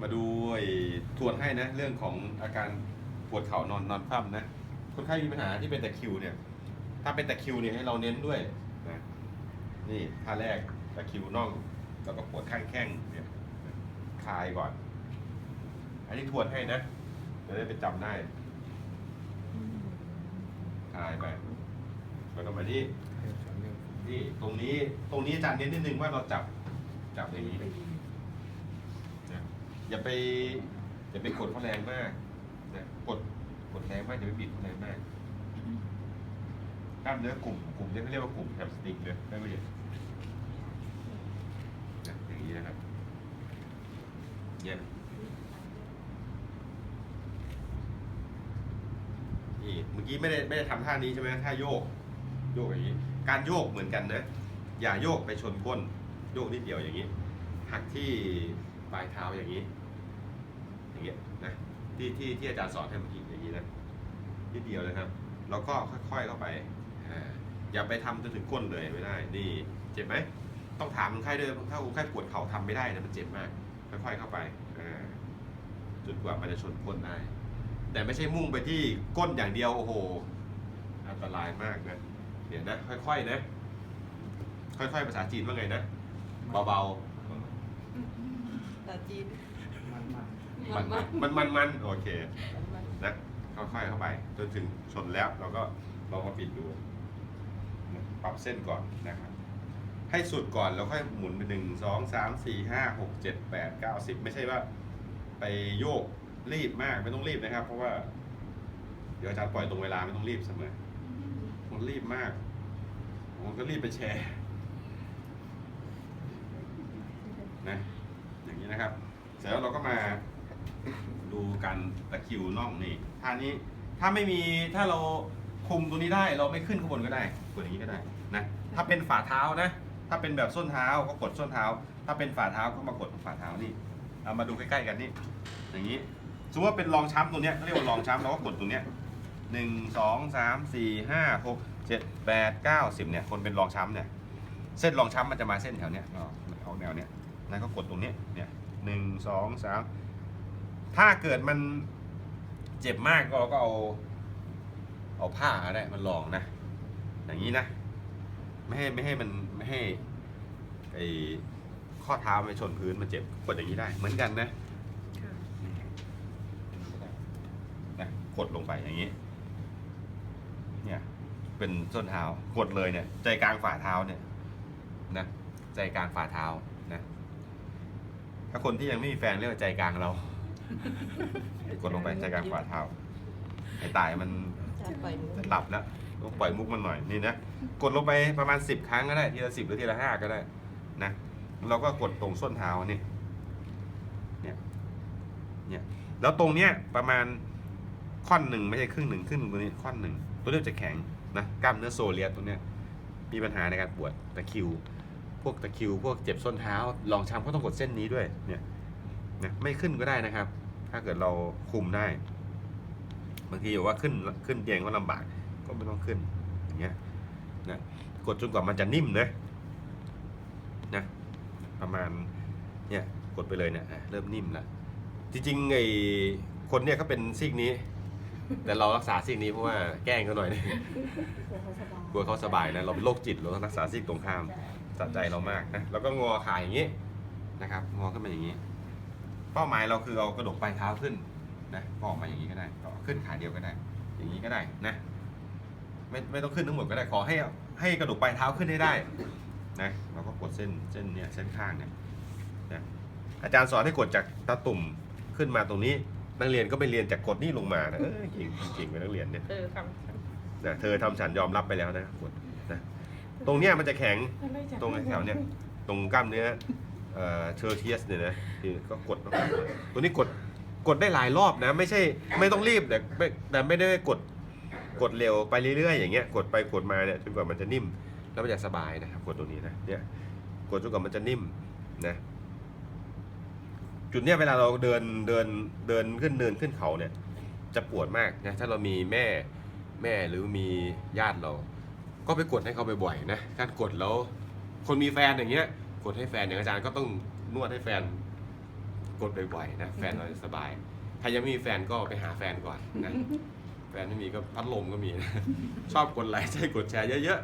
มาดูไอ้ทวนให้นะเรื่องของอาการปวดเข่านอนนอนคว่ำนะคนไข้มีปัญหาที่เป็นตะคริวเนี่ย ถ้าเป็นตะคริวเนี่ยให้เราเน้นด้วยนะนี่ท่าแรกตะคริวน่องแล้วก็ปวดข้างแข้งเนี่ยคลายก่อน อันนี้ทวนให้นะจะได้ไปจำได้คลายไปแล้วก็มาที่นี่ตรงนี้ตรงนี้อาจารย์เน้นนิดนึงว่าเราจับจับอย่างนี้นะ อย่าไปอย่าไปกดเขาแรงมากนะกดกดแรงมากอย่าไปบิดเขาแรงมากกล้ามเนื้อกลุ่มกลุ่มนี้เขาเรียกว่ากลุ่มแฮมสตริงเลยได้ไหมเนี่ยนะอย่างนี้นะครับเนี่ยนี่เมื่อกี้ไม่ได้ไม่ได้ทำท่านี้ใช่ไหมท่าโยก โยกอย่างนี้ การโยกเหมือนกันนะ อย่าโยกไปชนก้น โยกนิดเดียวอย่างนี้หักที่ปลายเท้าอย่างนี้ อย่างเงี้ยนะที่ที่ที่อาจารย์สอนให้เมื่อกี้อย่างนี้นะนิดเดียวนะครับ แล้วก็ค่อยๆเข้าไปอ่าอย่าไปทำจนถึงก้นเลยไม่ได้ นี่เจ็บไหมต้องถามคนไข้ด้วยถ้าคนไข้ปวดเข่าทำไม่ได้นะมันเจ็บมากค่อยๆเข้าไปอ่าจนกว่ามันจะชนก้นได้ แต่ไม่ใช่มุ่งไปที่ก้นอย่างเดียวโอ้โหอันตรายมากนะเดี๋ยวนะค่อยๆนะ ค่อยๆภาษาจีนว่าไงนะเบาตาจีนๆ มันมันมันมันโอเคนะค่อยๆเข้าไป จนถึงชนแล้วเราก็ลองมาปิดดูปรับเส้นก่อนนะครับ ให้สุดก่อนแล้วค่อยหมุนไปหนึ่งสองสามสี่ห้าหกเจ็ดแปดเก้าสิบไม่ใช่ว่า ไปโยกรีบมากไม่ต้องรีบนะครับ เพราะว่า เดี๋ยวอาจารย์ปล่อยตรงเวลาไม่ต้องรีบเสมอคนรีบมากผมก็รีบไปแชร์นะอย่างนี้นะครับ เสร็จแล้วเราก็มา ดูกันตะคริวน่องนี่ท่านี้ถ้าไม่มีถ้าเราคุมตัวนี้ได้เราไม่ขึ้นข้างบนก็ได้กดอย่างนี้ก็ได้นะถ้าเป็นฝ่าเท้านะ ถ้าเป็นแบบส้นเท้าก็กดส้นเท้า ถ้าเป็นฝ่าเท้าก็มากดตรงฝ่าเท้านี่เอามาดูใกล้ๆกันนี่อย่างนี้สมมติว่าเป็นรองช้ำตรงเนี้ยเขาเรียกว่ารองช้ำเราก็กดตรงเนี้ยหนึ่งสองสามสี่ห้าหกเจ็ดแปดเก้าสิบเนี่ยคนเป็นรองช้ำเนี่ยเส้นรองช้ำมันจะมาเส้นแถวเนี้ยอ๋อเอาแนวเนี้ยนั่นก็กดตรงเนี้ยเนี่ยหนึ่งสองสาม ถ้าเกิดมันเจ็บมากก็เราก็เอาเอาผ้าก็ได้มันรองนะ อย่างนี้นะ ไม่ให้ไม่ให้มันไม่ให้ไอข้อเท้าไปชนพื้นมันเจ็บกดอย่างนี้ได้ เหมือนกันนะนะกดลงไปอย่างนี้ เนี่ย เป็นส้นเท้ากดเลยเนี่ย ใจกลางฝ่าเท้าเนี่ยนะใจกลางฝ่าเท้านะ ถ้าคนที่ยังไม่มีแฟนเรียกว่าใจกลางเรา กดลงไปใจกลางฝ่าเท้าไอ้ตายมันจะปล่อยมือจะหลับแล้วต้องปล่อยมุกมันหน่อยนี่นะกดลงไปประมาณสิบครั้งก็ได้ทีละสิบหรือทีละห้าก็ได้นะเราก็กดตรงส้นเท้านี่เนี่ยเนี่ยแล้วตรงเนี้ยประมาณค่อนหนึ่งไม่ใช่ครึ่งหนึ่งครึ่งตรงนี้ค่อนหนึ่งตัวเนี้ยจะแข็งนะกล้ามเนื้อโซเลียสตรงเนี้ยมีปัญหาในการปวดตะคริว พวกตะคริว พวกเจ็บส้นเท้าลองช้ำก็ต้องกดเส้นนี้ด้วยเนี่ย นะไม่ขึ้นก็ได้นะครับ ถ้าเกิดเราคุมได้ บางทีบอกว่าขึ้นขึ้นเตียงก็ลำบากก็ไม่ต้องขึ้นอย่างเงี้ยนะกดจนกว่ามันจะนิ่มนะนะประมาณเนี่ยกดไปเลยเนี่ยอะเริ่มนิ่มแล้วจริงๆไอ้คนเนี่ยเขาเป็นซีกนี้ แต่เรารักษาซีกนี้เพราะว่าแกล้งเขาหน่อยนึงกลัวเขาสบายนะเราเป็นโรคจิตเราต้องรักษาซีกตรงข้ามสะใจเรามากนะแล้วก็งอขาอย่างนี้นะครับ งอขึ้นมาอย่างนี้ เป้าหมายเราคือเอากระดกปลายเท้าขึ้นนะก็ออกมาอย่างนี้ก็ได้ก็ขึ้นขาเดียวก็ได้ อย่างนี้ก็ได้นะไม่ไม่ต้องขึ้นทั้งหมดก็ได้ขอให้ให้กระดูกปลายเท้าขึ้นให้ได้นะเราก็กดเส้นเส้นเนี่ยเส้นข้างเนี่ยนะอาจารย์สอนให้กดจากตาตุ่มขึ้นมาตรงนี้นักเรียนก็ไปเรียนจากกดนี่ลงมานะเออเก่งเก่งไปนักเรียนเนี่ยเออคนะเธอทำฉันยอมรับไปแล้วนะกดนะตรงเนี้ยมันจะแข็งำตรงแถวๆเนี่ยตรงกล้ามเนื้อ เอ่อเชอร์เทียสเนี่ยนะคือก็กดลงไปตัวนี้กดกดได้หลายรอบนะ ไม่ใช่ไม่ต้องรีบแต่ไม่แต่ไม่ได้กดกดเร็วไปเรื่อยๆอย่างเงี้ยกดไปกดมาเนี่ยจนกว่ามันจะนิ่ม แล้วมันจะสบายนะครับกดตรงนี้นะเนี่ยกดจนกว่ามันจะนิ่มนะจุดเนี้ยเวลาเราเดินเดินเดินขึ้นเนินขึ้นเขาเนี่ย จะปวดมากนะถ้าเรามีแม่แม่หรือมีญาติเรา ก็ไปกดให้เขาบ่อยๆนะการกดแล้วคนมีแฟนอย่างเงี้ย กดให้แฟนอย่างอาจารย์ก็ต้องนวดให้แฟนกดบ่อยๆนะแฟนเราจะสบายใครยังไม่มีแฟนก็ไปหาแฟนก่อนนะแฟนไม่มีก็พัดลมก็มีนะชอบกดไลค์ใช่กดแชร์เยอะ